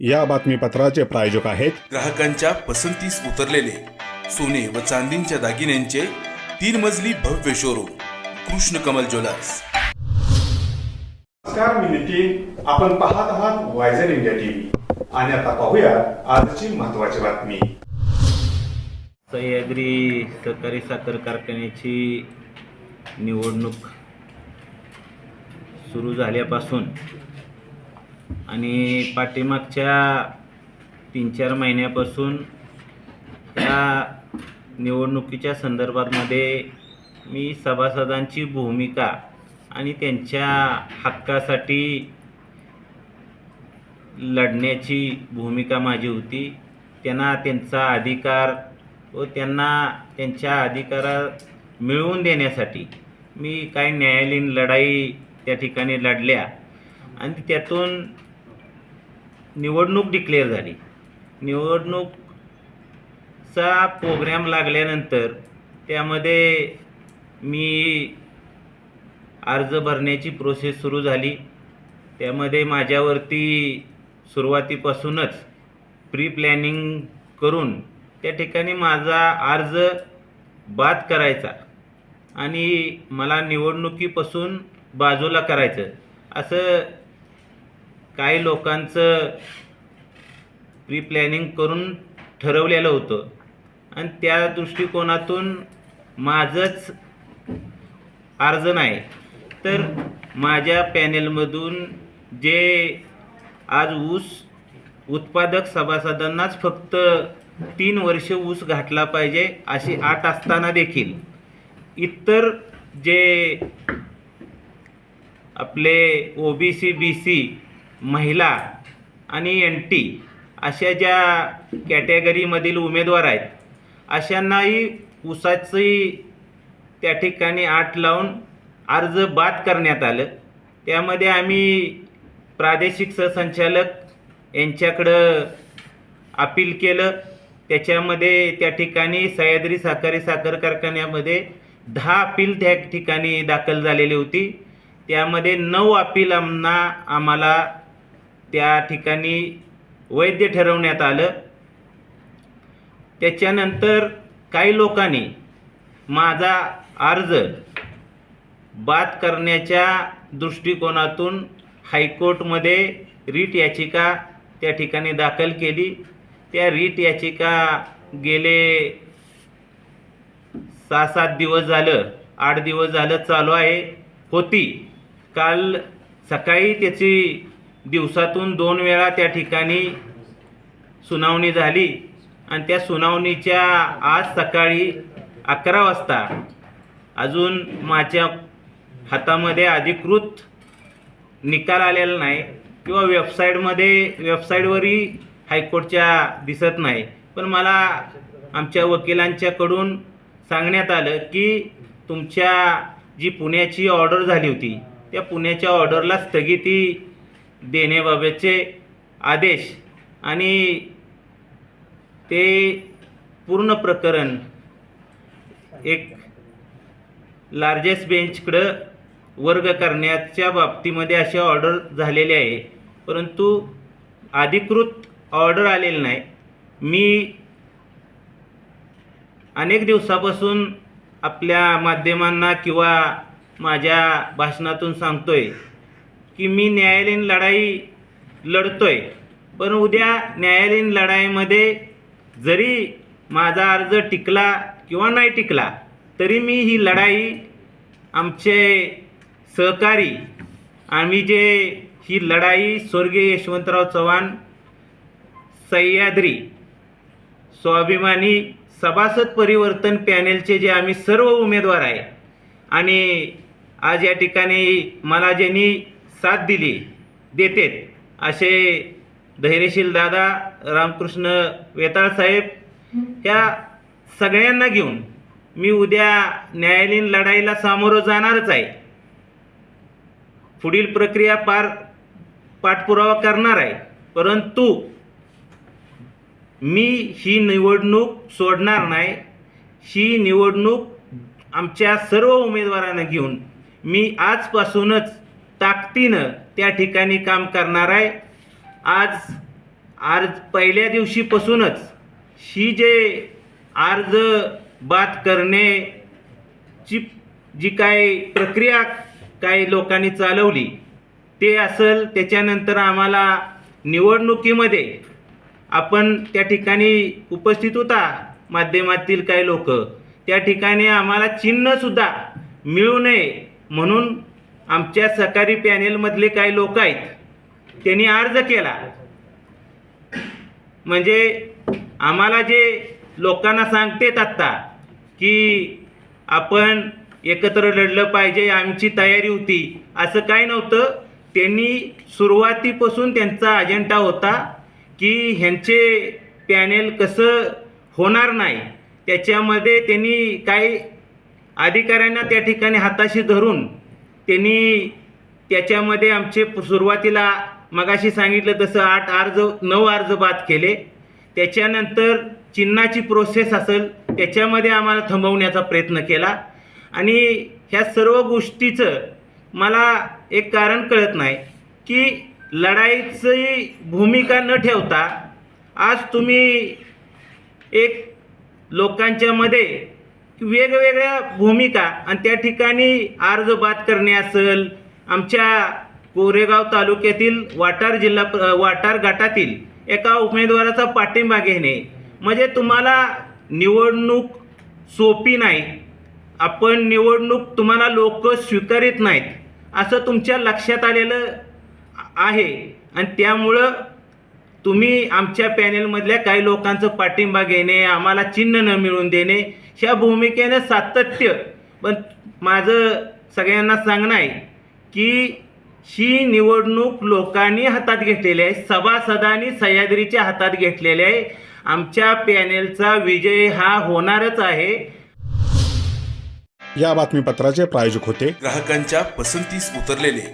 या बातमीपत्राचे प्रायोजक आहेत ग्राहकांच्या पसंतीस उतरलेले सोने व चांदींच्या दागिन्यांचे तीन मजली भव्य शोरूम कृष्ण कमल ज्वेलर्स. नमस्कार मी नितीन. आपण पाहत आहात वायझर इंडिया टीव्ही आणि आता पाहूया आजची महत्वाची बातमी. सह्याद्री सहकारी साखर कारखान्याची निवडणूक सुरू झाल्यापासून आणि पाठीमागच्या तीन चार महिन्यापासून या निवडणुकीच्या संदर्भामध्ये मी सभासदांची भूमिका आणि त्यांच्या हक्कासाठी लढण्याची भूमिका माझी होती. त्यांना त्यांचा अधिकार व त्यांना त्यांच्या अधिकारा मिळवून देण्यासाठी मी काही न्यायालयीन लढाई त्या ठिकाणी लढल्या. आणि त्यातून निवडणूक डिक्लेअर झाली. निवडणूकचा प्रोग्रॅम लागल्यानंतर त्यामध्ये मी अर्ज भरण्याची प्रोसेस सुरू झाली. त्यामध्ये माझ्यावरती सुरुवातीपासूनच प्री प्लॅनिंग करून त्या ठिकाणी माझा अर्ज बाद करायचा आणि मला निवडणुकीपासून बाजूला करायचं. असं काही लोकांचं प्री प्लॅनिंग करून ठरवलेलं होतं. आणि त्या दृष्टिकोनातून माझंच अर्ज नाही तर माझ्या पॅनेलमधून जे आज ऊस उत्पादक सभासदांनाच फक्त तीन वर्ष ऊस घातला पाहिजे अशी आट असताना देखील. इतर जे आपले O B C B C महिला आणि एन टी अशा ज्या कॅटेगरीमधील उमेदवार आहेत अशांनाही ऊसाची त्या ठिकाणी आठ लावून अर्ज बाद करण्यात आलं. त्यामध्ये आम्ही प्रादेशिक सहसंचालक यांच्याकडं अपील केलं. त्याच्यामध्ये त्या ठिकाणी सह्याद्री साखरी साखर कारखान्यामध्ये दहा अपील त्या ठिकाणी दाखल झालेली होती. त्यामध्ये नऊ अपील आम्हा आम्हाला त्या ठिकाणी वैध ठरवण्यात आलं. त्याच्यानंतर काही लोकांनी माझा अर्ज बाद करण्याच्या दृष्टिकोनातून हायकोर्टमध्ये रीट याचिका त्या ठिकाणी दाखल केली. त्या रीट याचिका गेले सहा सात दिवस झालं आठ दिवस झालं चालू आहे. होती. काल सकाळी त्याची दिवसातून दोन वेळा त्या ठिकाणी सुनावणी झाली. आणि त्या सुनावणीच्या आज सकाळी अकरा वाजता अजून माझ्या हातामध्ये अधिकृत निकाल आलेला नाही किंवा वेबसाईटमध्ये वेबसाईटवरही हायकोर्टच्या दिसत नाही. पण मला आमच्या वकिलांच्याकडून सांगण्यात आलं की तुमच्या जी पुण्याची ऑर्डर झाली होती त्या पुण्याच्या ऑर्डरला स्थगिती देण्याबाबतचे आदेश आणि ते पूर्ण प्रकरण एक लार्जेस्ट बेंचकडं वर्ग करण्याच्या बाबतीमध्ये अशी ऑर्डर झालेले आहे. परंतु अधिकृत ऑर्डर आलेली नाही. मी अनेक दिवसापासून आपल्या माध्यमांना किंवा माझ्या भाषणातून सांगतो आहे की मी न्यायालयीन लढाई लढतोय. पण उद्या न्यायालयीन लढाईमध्ये जरी माझा अर्ज टिकला किंवा नाही टिकला तरी मी ही लढाई आमचे सहकारी आम्ही जे ही लढाई स्वर्गीय यशवंतराव चव्हाण सह्याद्री स्वाभिमानी सभासद परिवर्तन पॅनेलचे जे आम्ही सर्व उमेदवार आहे आणि आज या ठिकाणी मला ज्यांनी साथ दिली देतेत. असे धैर्यशील दादा रामकृष्ण वेताळ साहेब ह्या सगळ्यांना घेऊन मी उद्या न्यायालयीन लढाईला सामोरं जाणारच आहे. पुढील प्रक्रिया पार पाठपुरावा करणार आहे. परंतु मी ही निवडणूक सोडणार नाही. ही निवडणूक आमच्या सर्व उमेदवारांना घेऊन मी आजपासूनच ताकदीनं त्या ठिकाणी काम करणार आहे. आज अर्ज पहिल्या दिवशीपासूनच ही जे अर्ज बाद करण्याची जी काय प्रक्रिया काही लोकांनी चालवली ते असेल त्याच्यानंतर आम्हाला निवडणुकीमध्ये आपण त्या ठिकाणी उपस्थित होता माध्यमातील काही लोक. त्या ठिकाणी आम्हाला चिन्हसुद्धा मिळू नये म्हणून आमच्या सहकारी पॅनेलमधले काही लोक आहेत त्यांनी अर्ज केला. म्हणजे आम्हाला जे लोकांना सांगतेत आत्ता की आपण एकत्र लढलं पाहिजे आमची तयारी होती असं काय नव्हतं. त्यांनी सुरुवातीपासून त्यांचा अजेंडा होता की ह्यांचे पॅनेल कसं होणार नाही त्याच्यामध्ये त्यांनी काही अधिकाऱ्यांना त्या ठिकाणी हाताशी धरून त्यांनी त्याच्यामध्ये आमचे सुरुवातीला मगाशी सांगितलं तसं आठ अर्ज नऊ अर्ज बाद केले. त्याच्यानंतर चिन्हाची प्रोसेस असेल त्याच्यामध्ये आम्हाला थांबवण्याचा प्रयत्न केला. आणि ह्या सर्व गोष्टीचं मला एक कारण कळत नाही की लढाईची भूमिका न ठेवता आज तुम्ही एक लोकांच्यामध्ये वेगवेगळ्या भूमिका आणि त्या ठिकाणी अर्ज बाद करणे असेल आमच्या कोरेगाव तालुक्यातील वाटार जिल्हा वाटार गटातील एका उमेदवाराचा पाठिंबा घेणे. म्हणजे तुम्हाला निवडणूक सोपी नाही. आपण निवडणूक तुम्हाला लोक स्वीकारित नाहीत असं तुमच्या लक्षात आलेलं आहे. आणि त्यामुळं तुम्ही आमच्या पॅनेलमधल्या काही लोकांचं पाठिंबा घेणे आम्हाला चिन्ह न मिळवून देणे ह्या भूमिकेनं सातत्य पण माझं सगळ्यांना सांगणं आहे की ही निवडणूक लोकांनी हातात घेतलेली आहे सभासदांनी सह्याद्रीच्या हातात घेतलेली आहे. आमच्या पॅनेलचा विजय हा होणारच आहे. या बातमीपत्राचे प्रायोजक होते. ग्राहकांच्या पसंतीस उतरलेले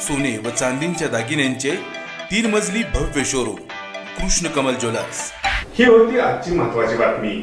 सोने व चांदींच्या दागिन्यांचे तीन मजली भव्य शोरूम कृष्ण कमल ज्वेलर्स. ही होती आजची महत्वाची बातमी.